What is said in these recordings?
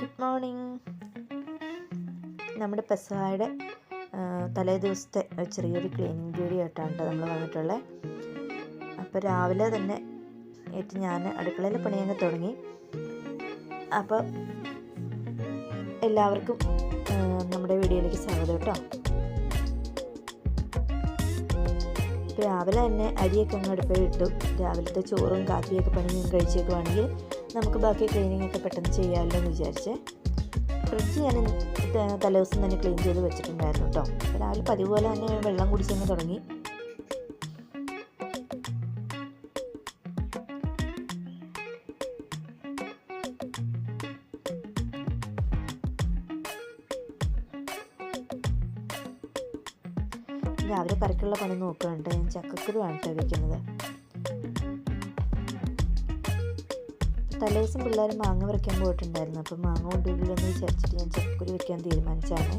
Good morning നമ്മുടെ പെസഹായുടെ തലേ ദിവസത്തെ ചെറിയൊരു ക്ലീനിങ് വീഡിയോ ആയിട്ടാണ് നമ്മൾ വന്നിട്ടുള്ളത് അപ്പോൾ രാവിലെ തന്നെ ഏറ്റ് ഞാൻ അടുക്കളയിൽ പണിയൊക്കെ തുടങ്ങി. അപ്പോൾ എല്ലാവർക്കും നമ്മുടെ വീഡിയോയിലേക്ക് സ്വാഗതം കേട്ടോ. രാവിലെ തന്നെ അരിയൊക്കെ അങ്ങ് അടുപ്പിൽ ഇട്ടു. രാവിലത്തെ ചോറും കാപ്പിയൊക്കെ പണിയും കഴിച്ചേക്കുവാണെങ്കിൽ നമുക്ക് ബാക്കി ക്ലീനിങ് ഒക്കെ പെട്ടെന്ന് ചെയ്യാമല്ലോ എന്ന് വിചാരിച്ച്. ഫ്രിഡ്ജ് ഞാൻ തലേദിവസം തന്നെ ക്ലീൻ ചെയ്ത് വെച്ചിട്ടുണ്ടായിരുന്നു കേട്ടോ രാവിലെ പതിവ് പോലെ തന്നെ വെള്ളം കുടിച്ചങ്ങ് തുടങ്ങി. രാവിലെ കറിക്കുള്ള പണി നോക്കുന്നുണ്ട് ഞാൻ. ചക്കക്കുരുവാണ് കേട്ടോ വെക്കുന്നത് തലേദിവസം പിള്ളേർ മാങ്ങ പറിക്കാൻ പോയിട്ടുണ്ടായിരുന്നു. അപ്പോൾ മാങ്ങ കൊണ്ടുവരില്ലെന്ന് വിചാരിച്ചിട്ട് ഞാൻ ചക്കക്കുരു വെക്കാൻ തീരുമാനിച്ചാണ്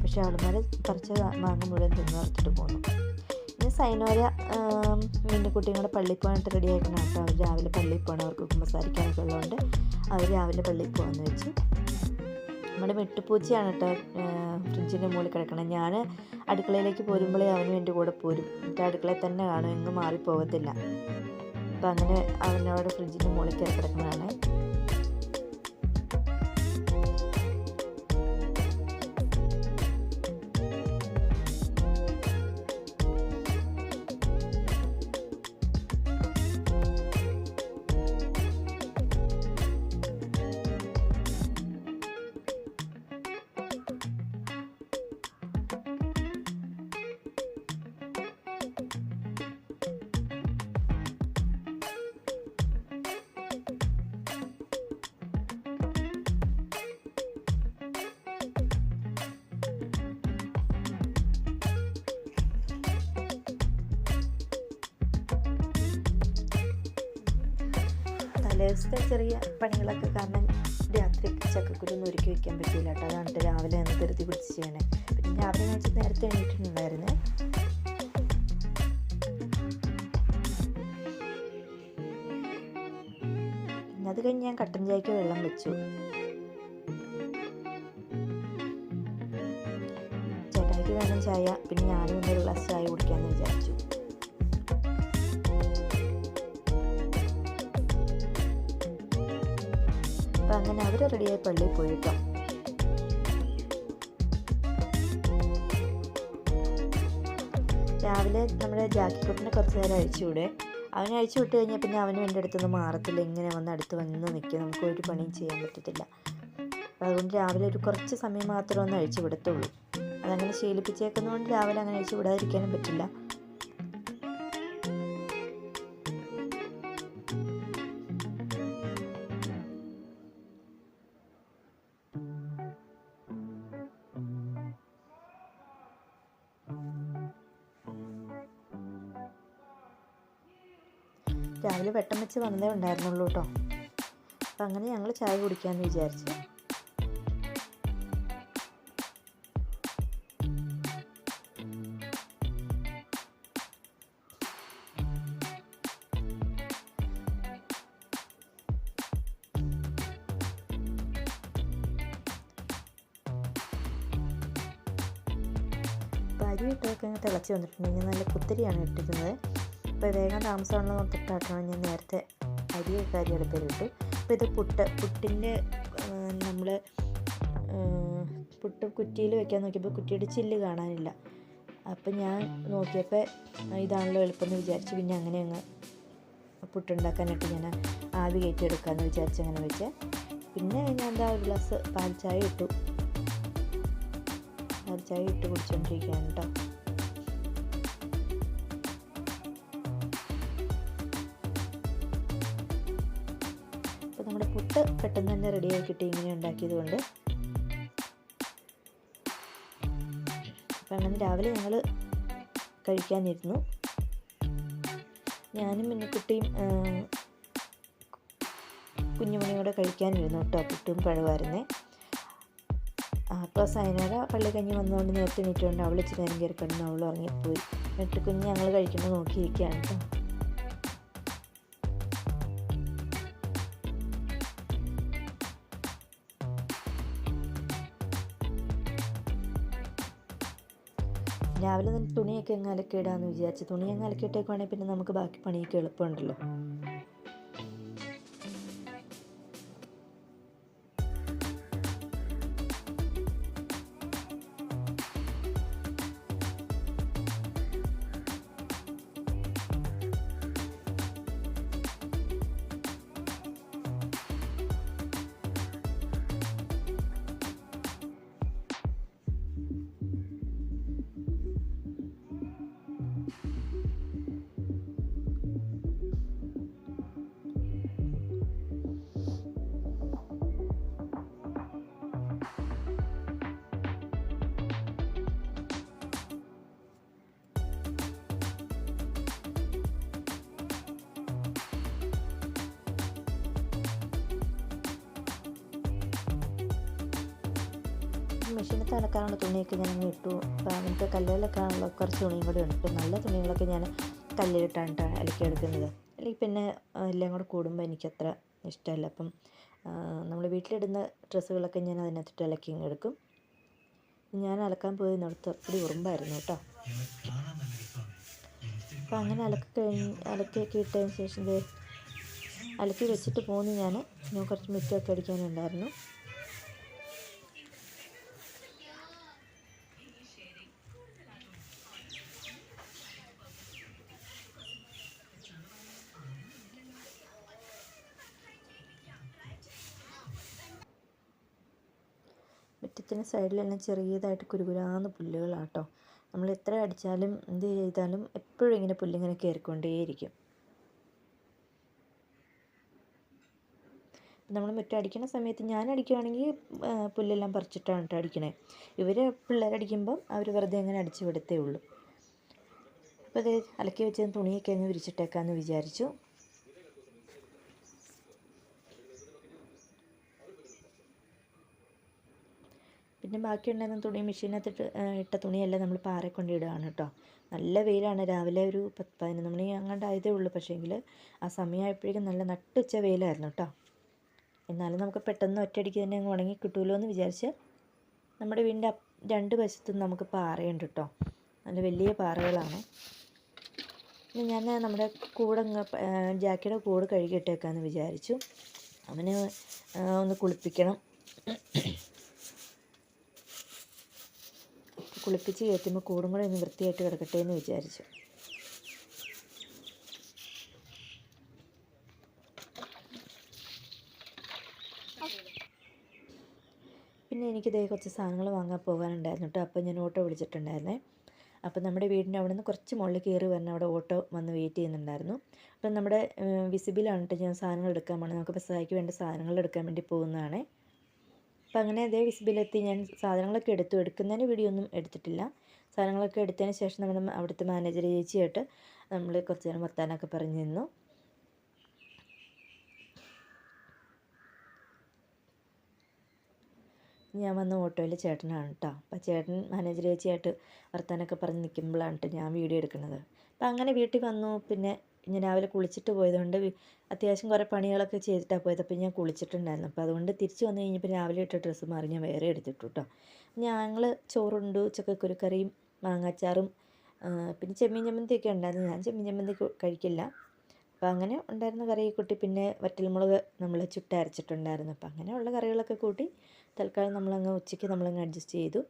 പക്ഷേ ആളുമാർ പറിച്ച മാങ്ങ മുഴുവൻ തിന്ന് വറുത്തിട്ട് പോന്നു. പിന്നെ സൈനോര എന്റെ കൂടെ പള്ളിയിൽ പോകാനായിട്ട് റെഡി ആയിട്ടാണ് കേട്ടോ അവർ രാവിലെ പള്ളിയിൽ പോകണം അവർക്ക് കുമ്പസാരിക്കാനൊക്കെ ഉള്ളതുകൊണ്ട് അവർ രാവിലെ പള്ളിയിൽ പോകാമെന്ന് വെച്ചു. നമ്മുടെ വെട്ടുപൂച്ചയാണ് കേട്ടോ ഫ്രിഡ്ജിന്റെ മുകളിൽ കിടക്കണം. ഞാൻ അടുക്കളയിലേക്ക് പോരുമ്പോഴേ അവനും എന്റെ കൂടെ പോരും. എന്നിട്ട് അടുക്കളയിൽ തന്നെ കാണും എങ്ങും മാറിപ്പോകത്തില്ല. അപ്പം അങ്ങനെ അവനവിടെ ഫ്രിഡ്ജിന്റെ മുകളിൽ കയറി കിടക്കുന്നതാണ്. തലേദിവസത്തെ ചെറിയ പണികളൊക്കെ കാരണം രാത്രി ചക്കക്കുരുന്ന് ഒരുക്കി വെക്കാൻ പറ്റിയില്ല കേട്ടോ. അതാണ് രാവിലെ നിന്ന് ധൃതി പിടിച്ച് ചെയ്യണേ. പിന്നെ രാവിലെ ഇച്ചിരി നേരത്തെ എണീറ്റിട്ടുണ്ടായിരുന്നേ. അത് കഴിഞ്ഞ് ഞാൻ കട്ടൻ ചായക്ക് വെള്ളം വെച്ചു. ചേട്ടായിക്ക് വേണം ചായ. പിന്നെ ഞാനും ഇന്നൊരു ഗ്ലാസ് ചായ കുടിക്കാമെന്ന് വിചാരിച്ചു. അങ്ങനെ അവർ റെഡിയായി പള്ളിയിൽ പോയി കേട്ടോ രാവിലെ നമ്മുടെ ജാക്കിക്കുട്ടിനെ കുറച്ച് നേരം അഴിച്ചുവിടെ. അവനെ അഴിച്ചു വിട്ട് കഴിഞ്ഞാൽ പിന്നെ അവനും എന്റെ അടുത്തൊന്നും മാറത്തില്ല. ഇങ്ങനെ വന്ന് അടുത്ത് വന്ന് നിൽക്കുക നമുക്ക് ഒരു പണിയും ചെയ്യാൻ പറ്റത്തില്ല. അതുകൊണ്ട് രാവിലെ ഒരു കുറച്ച് സമയം മാത്രമേ ഒന്ന് അഴിച്ചു വിടത്തുള്ളൂ. അതങ്ങനെ ശീലിപ്പിച്ചേക്കുന്നതുകൊണ്ട് രാവിലെ അങ്ങനെ അഴിച്ചു വിടാതിരിക്കാനും പറ്റില്ല. രാവിലെ വെട്ടം വെച്ച് വന്നതേ ഉണ്ടായിരുന്നുള്ളൂ കേട്ടോ. അപ്പം അങ്ങനെ ഞങ്ങൾ ചായ കുടിക്കാമെന്ന് വിചാരിച്ചു. അരി ഇട്ടൊക്കെ തിളച്ച് വന്നിട്ടുണ്ടെങ്കിൽ നല്ല കുത്തിരിയാണ് ഇട്ടിരുന്നത് അപ്പോൾ വേഗം താമസമാണെന്ന് നോക്കിയിട്ടാക്കണം ഞാൻ നേരത്തെ അരി കാര്യം അടുപ്പിലിട്ടു. അപ്പോൾ ഇത് പുട്ട് പുട്ടിന്റെ നമ്മൾ പുട്ട് കുറ്റിയിൽ വെക്കാൻ നോക്കിയപ്പോൾ കുറ്റിയുടെ ചില്ല് കാണാനില്ല. അപ്പം ഞാൻ നോക്കിയപ്പോൾ ഇതാണല്ലോ എളുപ്പമെന്ന് വിചാരിച്ച്. പിന്നെ അങ്ങനെ അങ്ങ് പുട്ടുണ്ടാക്കാനായിട്ട് ഞാൻ ആവി കയറ്റി എടുക്കാമെന്ന് വിചാരിച്ച് അങ്ങനെ വെച്ച്. പിന്നെ ഞാൻ എന്താ ഒരു ഗ്ലാസ് പാൽ ചായ ഇട്ടു. പാൽ ചായ ഇട്ട് കുടിച്ചുകൊണ്ടിരിക്കുകയാണ് കേട്ടോ. പെട്ടെന്ന് തന്നെ റെഡിയായി കിട്ടി ഇങ്ങനെ ഉണ്ടാക്കിയത് കൊണ്ട് അപ്പം അങ്ങനെ രാവിലെ ഞങ്ങൾ കഴിക്കാനിരുന്നു. ഞാനും മിന്നിക്കുട്ടിയും കുട്ടിയും കുഞ്ഞുമണിയും കൂടെ കഴിക്കാനിരുന്നു കേട്ടോ പുട്ടും പഴവായിരുന്നേ. അപ്പോൾ സൈനോര പള്ളി കഞ്ഞി വന്നുകൊണ്ട് നേരത്തെ എണീറ്റുകൊണ്ട് അവൾ ഇച്ചിരി നേരം കയറി കിടന്ന് അവൾ ഉറങ്ങിപ്പോയി. എന്നിട്ട് കുഞ്ഞ് ഞങ്ങൾ കഴിക്കുന്നത് നോക്കിയിരിക്കുകയാണ് കേട്ടോ. രാവിലെ തന്നെ തുണിയൊക്കെ അങ്ങ് അലക്കിയിടാമെന്ന് വിചാരിച്ചു. തുണി അലക്കിയിട്ടേക്കുവാണെങ്കിൽ പിന്നെ നമുക്ക് ബാക്കി പണിയൊക്കെ എളുപ്പമുണ്ടല്ലോ. മെഷീനിൽ തലക്കാനുള്ള തുണിയൊക്കെ ഞാൻ അങ്ങ് ഇട്ടു. അപ്പോൾ അങ്ങനത്തെ കല്ലുകളൊക്കെ ആണല്ലോ കുറച്ച് തുണിയും കൂടി ഉണ്ട്. നല്ല തുണികളൊക്കെ ഞാൻ കല്ലിലിട്ടാണ് അലക്കി എടുക്കുന്നത്. അല്ലെങ്കിൽ പിന്നെ എല്ലാം കൂടെ കൂടുമ്പോൾ എനിക്കത്ര ഇഷ്ടമല്ല. അപ്പം നമ്മൾ വീട്ടിലിടുന്ന ഡ്രസ്സുകളൊക്കെ ഞാൻ അതിനകത്തിട്ട് അലക്കി എടുക്കും. ഞാൻ അലക്കാൻ പോയി നടത്ത് ഒരു ഉറുമ്പായിരുന്നു കേട്ടോ അപ്പം അങ്ങനെ അലക്കി കഴിഞ്ഞ് അലക്കിയൊക്കെ ഇട്ടതിന് ശേഷം അലക്കി വെച്ചിട്ട് പോന്ന് ഞാൻ ഞാൻ കുറച്ച് മിറ്റൊക്കെ അടിക്കാനുണ്ടായിരുന്നു. മുറ്റത്തിന് സൈഡിലെല്ലാം ചെറിയതായിട്ട് കുരുകുരാന്ന് പുല്ലുകളാണ് കേട്ടോ നമ്മൾ എത്ര അടിച്ചാലും എന്ത് ചെയ്താലും എപ്പോഴും ഇങ്ങനെ പുല്ലിങ്ങനെ കയറിക്കൊണ്ടേയിരിക്കും. നമ്മൾ മുറ്റം അടിക്കുന്ന സമയത്ത് ഞാൻ അടിക്കുകയാണെങ്കിൽ പുല്ലെല്ലാം പറിച്ചിട്ടാണ് കേട്ടോ അടിക്കണേ. ഇവർ പിള്ളേരടിക്കുമ്പം അവർ വെറുതെ അങ്ങനെ അടിച്ചു വിടത്തേ ഉള്ളൂ. അപ്പോൾ അത് അലക്കി വെച്ച തുണിയൊക്കെ അങ്ങ് വിരിച്ചിട്ടേക്കാമെന്ന് വിചാരിച്ചു. പിന്നെ ബാക്കിയുണ്ടായിരുന്ന തുണി മെഷീനകത്തിട്ട് ഇട്ട തുണിയെല്ലാം നമ്മൾ പാറ കൊണ്ടിടുകയാണ് കേട്ടോ. നല്ല വെയിലാണ്. രാവിലെ ഒരു പത്ത് പതിനൊന്ന് മണി അങ്ങാണ്ട് ആയതേ ഉള്ളൂ. പക്ഷേങ്കിൽ ആ സമയമായപ്പോഴേക്കും നല്ല നട്ടുച്ച വെയിലായിരുന്നു കേട്ടോ. എന്നാലും നമുക്ക് പെട്ടെന്ന് ഒറ്റയടിക്ക് തന്നെ അങ്ങ് ഉണങ്ങി കിട്ടുമല്ലോ എന്ന് വിചാരിച്ച് നമ്മുടെ വീടിന്റെ രണ്ട് വശത്തും നമുക്ക് പാറയുണ്ട് കേട്ടോ. നല്ല വലിയ പാറകളാണ്. പിന്നെ ഞാൻ നമ്മുടെ കൂടെ ജാക്കിയുടെ കൂട് കഴുകിയിട്ടേക്കാന്ന് വിചാരിച്ചു. അവന് ഒന്ന് കുളിപ്പിക്കണം. കുളിപ്പിച്ച് കയറ്റുമ്പോൾ കൂടും കൂടെ ഒന്ന് വൃത്തിയായിട്ട് കിടക്കട്ടെ എന്ന് വിചാരിച്ചു. പിന്നെ എനിക്ക് ദേ കുറച്ച് സാധനങ്ങൾ വാങ്ങാൻ പോകാനുണ്ടായിരുന്നു കേട്ടോ. അപ്പോൾ ഞാൻ ഓട്ടോ വിളിച്ചിട്ടുണ്ടായിരുന്നേ. അപ്പോൾ നമ്മുടെ വീടിന്റെ അവിടെ നിന്ന് കുറച്ച് മുകളിൽ കയറി വരണം അവിടെ ഓട്ടോ വന്ന് വെയിറ്റ് ചെയ്യുന്നുണ്ടായിരുന്നു. അപ്പം നമ്മുടെ വിസിബിലാണ് കേട്ടോ ഞാൻ സാധനങ്ങൾ എടുക്കാൻ പോകണം നമുക്ക് ബസ്സായിക്ക് വേണ്ട സാധനങ്ങൾ എടുക്കാൻ വേണ്ടി പോകുന്നതാണേ. അപ്പം അങ്ങനെ അതേ വിസിബിലെത്തി. ഞാൻ സാധനങ്ങളൊക്കെ എടുത്തു. എടുക്കുന്നതിന് വീഡിയോ ഒന്നും എടുത്തിട്ടില്ല. സാധനങ്ങളൊക്കെ എടുത്തതിന് ശേഷം നമ്മൾ അവിടുത്തെ മാനേജർ ചേച്ചിയായിട്ട് നമ്മൾ കുറച്ച് നേരം വർത്താനമൊക്കെ പറഞ്ഞു നിന്നു. ഞാൻ വന്ന ഓട്ടോയിൽ ചേട്ടനാണ് കേട്ടോ അപ്പോൾ ചേട്ടൻ മാനേജർ ചേച്ചിയായിട്ട് വർത്താനൊക്കെ പറഞ്ഞ് നിൽക്കുമ്പോഴാണ് കേട്ടോ ഞാൻ വീഡിയോ എടുക്കുന്നത്. അപ്പം അങ്ങനെ വീട്ടിൽ വന്നു. പിന്നെ ഞാൻ രാവിലെ കുളിച്ചിട്ട് പോയതുകൊണ്ട് അത്യാവശ്യം കുറേ പണികളൊക്കെ ചെയ്തിട്ടാണ് പോയത്. അപ്പോൾ ഞാൻ കുളിച്ചിട്ടുണ്ടായിരുന്നു. അപ്പോൾ അതുകൊണ്ട് തിരിച്ച് വന്നു കഴിഞ്ഞപ്പോൾ രാവിലെ ഇട്ട ഡ്രസ്സ് മാറി ഞാൻ വേറെ എടുത്തിട്ടു കേട്ടോ ഞങ്ങൾ ചോറുണ്ട് ചക്കക്കുരുക്കറിയും മാങ്ങാച്ചാറും പിന്നെ ചെമ്മീൻ ചമ്മന്തിയൊക്കെ ഉണ്ടായിരുന്നു. ഞാൻ ചെമ്മീൻ ചമ്മന്തി കഴിക്കില്ല. അപ്പോൾ അങ്ങനെ ഉണ്ടായിരുന്ന കറി കൂട്ടി പിന്നെ വറ്റൽമുളക് നമ്മൾ ചുട്ടരച്ചിട്ടുണ്ടായിരുന്നു. അപ്പോൾ അങ്ങനെയുള്ള കറികളൊക്കെ കൂട്ടി തൽക്കാലം നമ്മളങ്ങ് ഉച്ചയ്ക്ക് നമ്മളങ്ങ് അഡ്ജസ്റ്റ് ചെയ്തു.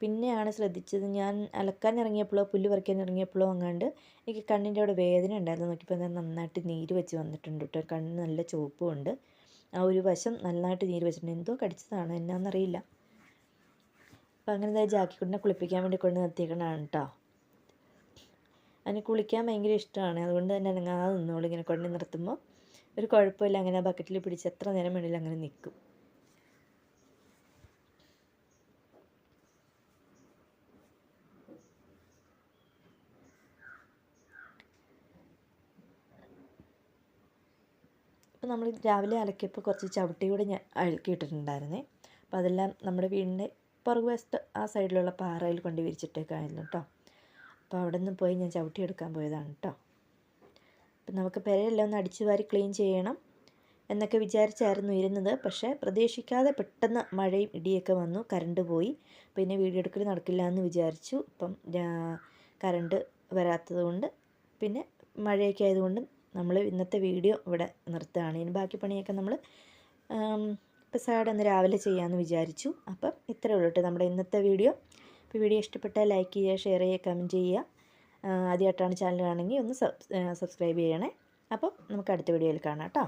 പിന്നെയാണ് ശ്രദ്ധിച്ചത് ഞാൻ അലക്കാൻ ഇറങ്ങിയപ്പോഴോ പുല്ല് പറിക്കാൻ ഇറങ്ങിയപ്പോഴോ അങ്ങാണ്ട് എനിക്ക് കണ്ണിന്റെ അവിടെ വേദന ഉണ്ടായിരുന്നു. നോക്കിയപ്പോൾ ഞാൻ നന്നായിട്ട് നീര് വെച്ച് വന്നിട്ടുണ്ട് കേട്ടോ. കണ്ണ് നല്ല ചുവപ്പും ഉണ്ട്. ആ ഒരു വശം നന്നായിട്ട് നീര് വെച്ചിട്ടുണ്ട്. എന്തോ കടിച്ചതാണ് എന്നാന്നറിയില്ല. അപ്പം അങ്ങനെ എന്താ ജാക്കിക്കുട്ടിനെ കുളിപ്പിക്കാൻ വേണ്ടി കൊണ്ട് നിർത്തിയേക്കണതാണ് കേട്ടോ. അതിന് കുളിക്കാൻ ഭയങ്കര ഇഷ്ടമാണ്. അതുകൊണ്ട് തന്നെ അനങ്ങാതെ നിന്നോളൂ ഇങ്ങനെ കൊണ്ട് നിർത്തുമ്പോൾ ഒരു കുഴപ്പമില്ല. അങ്ങനെ ബക്കറ്റിൽ പിടിച്ച് എത്ര നേരം വേണമെങ്കിലും അങ്ങനെ നിൽക്കും. അപ്പോൾ നമ്മൾ രാവിലെ അലക്കിയപ്പോൾ കുറച്ച് ചവിട്ടി കൂടെ ഞാൻ അഴുക്കിയിട്ടിട്ടുണ്ടായിരുന്നേ അപ്പോൾ അതെല്ലാം നമ്മുടെ വീടിന്റെ പുറകുവശത്ത് ആ സൈഡിലുള്ള പാറയിൽ കൊണ്ട് വിരിച്ചിട്ടേക്കായിരുന്നു കേട്ടോ. അപ്പോൾ അവിടെ നിന്ന് പോയി ഞാൻ ചവിട്ടി എടുക്കാൻ പോയതാണ് കേട്ടോ. അപ്പം നമുക്ക് പെരയെല്ലാം ഒന്ന് അടിച്ചു വാരി ക്ലീൻ ചെയ്യണം എന്നൊക്കെ വിചാരിച്ചായിരുന്നു ഇരുന്നത്. പക്ഷേ പ്രതീക്ഷിക്കാതെ പെട്ടെന്ന് മഴയും ഇടിയൊക്കെ വന്നു കറണ്ട് പോയി. പിന്നെ വീഡിയോ എടുക്കൽ നടക്കില്ല എന്ന് വിചാരിച്ചു. ഇപ്പം കറണ്ട് വരാത്തത് കൊണ്ട് പിന്നെ മഴയൊക്കെ ആയതുകൊണ്ട് നമ്മൾ ഇന്നത്തെ വീഡിയോ ഇവിടെ നിർത്തുകയാണ്. ഇനി ബാക്കി പണിയൊക്കെ നമ്മൾ പെസാഡ് ഇന്ന് രാവിലെ ചെയ്യാമെന്ന് വിചാരിച്ചു. അപ്പം ഇത്രയേ ഉള്ളൂ കേട്ടോ നമ്മുടെ ഇന്നത്തെ വീഡിയോ. ഇപ്പോൾ വീഡിയോ ഇഷ്ടപ്പെട്ടാൽ ലൈക്ക് ചെയ്യുക ഷെയർ ചെയ്യുക കമന്റ് ചെയ്യുക. ആദ്യമായിട്ടാണ് ചാനൽ കാണുമെങ്കിൽ ഒന്ന് സബ്സ്ക്രൈബ് ചെയ്യണേ. അപ്പം നമുക്ക് അടുത്ത വീഡിയോയിൽ കാണാം കേട്ടോ.